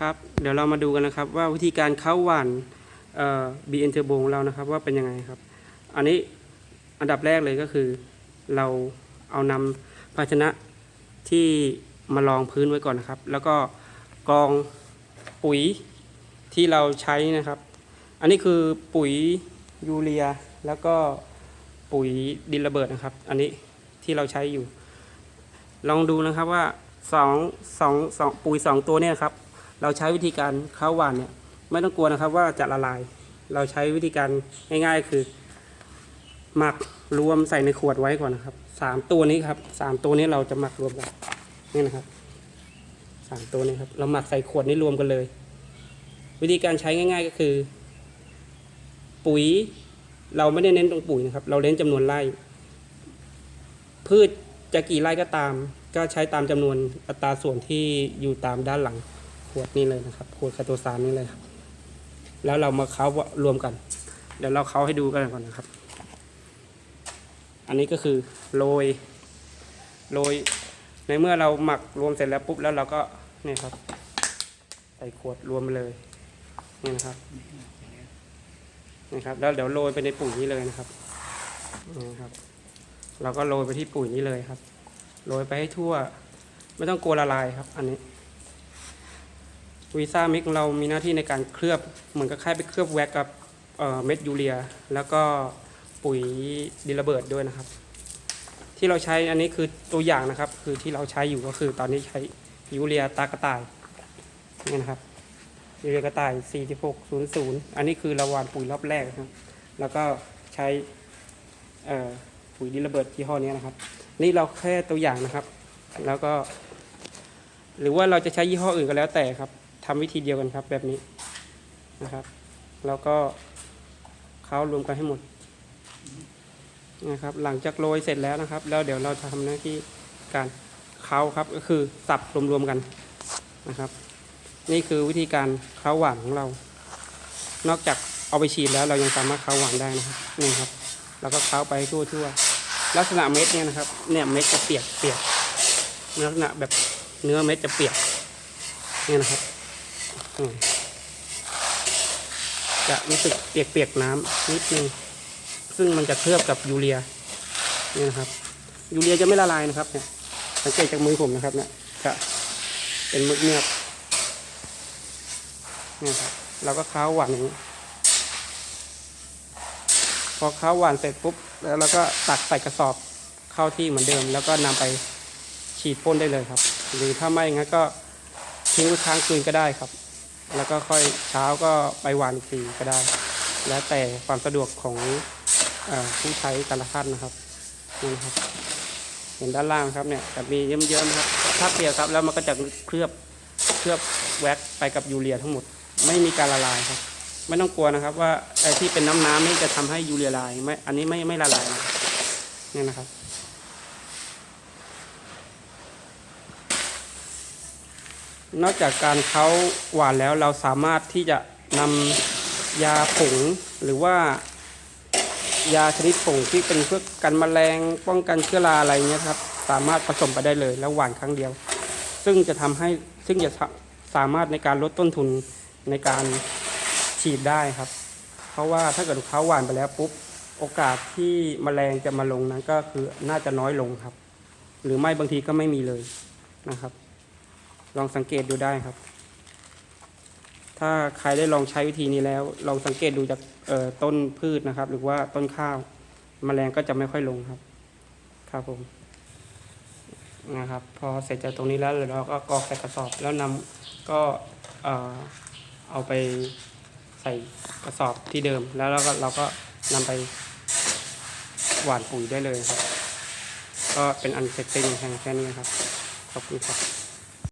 ครับ เดี๋ยวเรามาดูกันนะครับว่าวิธีการเข้าหวานเอ่อ BN Turbo ของเรานะครับว่าเป็นยังไงครับ อันนี้อันดับแรกเลยก็คือ เราเอานำภาชนะที่มารองพื้นไว้ก่อนนะครับ แล้วก็กรองปุ๋ยที่เราใช้นะครับ อันนี้คือปุ๋ยยูเรีย แล้วก็ปุ๋ยดินระเบิดนะครับ อันนี้ที่เราใช้อยู่ ลองดูนะครับว่าสองสองสองปุ๋ยสองตัวเนี่ยครับ เราใช้วิธีการเข้าหวานเนี่ยไม่ต้องกลัวนะครับว่าจะละลาย เราใช้วิธีการง่าย ๆ คือ หมักรวมใส่ในขวดไว้ก่อนนะครับสามตัวนี้ครับสามตัวนี้เราจะหมักรวมกันนี่นะครับสามตัวนี้ครับ เราหมักใส่ขวดนี้รวมกันเลย วิธีการใช้ง่าย ๆ ก็คือ ปุ๋ย เราไม่ได้เน้นตรงปุ๋ยนะครับ เราเน้นจำนวนไร่ พืชจะกี่ไร่ก็ตาม ก็ใช้ตามจำนวนอัตราส่วนที่อยู่ตามด้านหลัง วดนี้เลยนะครับขวดคาโตซานนี่เลยครับ แล้วเรามาเคารวมกัน เดี๋ยวเราเคาให้ดูกันก่อนนะครับ อันนี้ก็คือโรยโรยในเมื่อเราหมักรวมเสร็จแล้วปุ๊บแล้วเราก็นี่ครับ ใส่ขวดรวมไปเลยนี่นะครับนี่ครับ แล้วเดี๋ยวโรยไปในปุ๋ยนี้เลยนะครับนี่นะครับ เราก็โรยไปที่ปุ๋ยนี้เลยครับโรยไปให้ทั่ว ไม่ต้องกลัวละลายครับ อันนี้ วีซ่ามิกของเรามีหน้าที่ในการเคลือบเหมือนกับคล้ายไปเคลือบแว็กกับเม็ดยูเรีย แล้วก็ปุ๋ยดินระเบิดด้วยนะครับ ที่เราใช้อันนี้คือตัวอย่างนะครับ คือที่เราใช้อยู่ก็คือตอนนี้ใช้ยูเรียตากระต่ายนี่นะครับยูเรียกระต่าย 4600 อันนี้คือระวางปุ๋ยรอบแรกนะครับ แล้วก็ใช้ปุ๋ยดินระเบิดยี่ห้อนี้นะครับ นี่เราแค่ตัวอย่างนะครับ แล้วก็ หรือว่าเราจะใช้ยี่ห้ออื่นก็แล้วแต่ครับ ทำวิธีเดียวกันครับแบบนี้นะครับ แล้วก็เคล้ารวมกันให้หมดนะครับ หลังจากโรยเสร็จแล้วนะครับ แล้วเดี๋ยวเราจะทำหน้าที่การเคล้าครับก็คือสับรวมๆกันนะครับ นี่คือวิธีการเคล้าหวานของเรา นอกจากเอาไปฉีดแล้วเรายังสามารถเคล้าหวานได้นะครับนี่ครับแล้วก็เคล้าไปทั่วๆลักษณะเม็ดเนี่ยนะครับ เนี่ยเม็ดจะเปียกเปียกลักษณะแบบเนื้อเม็ดจะเปียกเนี่ยนะครับ จะรู้สึกเปียกๆน้ำนิดนึง ซึ่งมันจะเคลือบกับยูเรียนี่นะครับยูเรียจะไม่ละลายนะครับเนี่ยสังเกตจากมือผมนะครับเนี่ยจะเป็นมึกเนือกเนี่ครับเราก็ค้าหวานอย่างนี้พอเข้าหวานเสร็จปุ๊บ แล้วเราก็ตักใส่กระสอบเข้าที่เหมือนเดิม แล้วก็นำไปฉีดพ่นได้เลยครับ หรือถ้าไม่งั้นก็ทิ้งไว้ค้างคืนก็ได้ครับ แล้วก็ค่อยเช้าก็ไปหวานอีกทีก็ได้ แล้วแต่ความสะดวกของอผู้ใช้แต่ละท่านนะครับนี่นะครับ เห็นด้านล่างครับเนี่ยจะมีเยิ้มๆครับถ้าเปียกครับแล้วมันก็จะเคลือบเคลือบแว็กไปกับยูเรียทั้งหมด ไม่มีการละลายครับไม่ต้องกลัวนะครับว่าไอ้ที่เป็นน้ำน้ำนี่จะทำให้ยูเรียละลายไม่อันนี้ไม่ไม่ละลายนะนี่นะครับ นอกจากการเขาหวานแล้วเราสามารถที่จะนำยาผงหรือว่ายาชนิดผงที่เป็นเพื่อกันแมลงป้องกันเชื้อราอะไรเงี้ยครับ สามารถผสมไปได้เลยแล้วหวานครั้งเดียว ซึ่งจะทำให้ซึ่งจะสาสามารถในการลดต้นทุนในการฉีดได้ครับ เพราะว่าถ้าเกิดเขาหวานไปแล้วปุ๊บโอกาสที่แมลงจะมาลงนั้นก็คือน่าจะน้อยลงครับ หรือไม่บางทีก็ไม่มีเลยนะครับ ลองสังเกตดูได้ครับ ถ้าใครได้ลองใช้วิธีนี้แล้ว ลองสังเกตดูจากต้นพืชนะครับ หรือว่าต้นข้าวแมลงก็จะไม่ค่อยลงครับ ครับผมนะครับ พอเสร็จจากตรงนี้แล้วเราก็กรอกใส่กระสอบแล้วนำก็เอาไปใส่กระสอบที่เดิม แล้วเราก็เราก็นำไปหว่านปุ๋ยได้เลยครับ ก็เป็นอันเสร็จสิ้นแค่นี้ครับ ขอบคุณครับ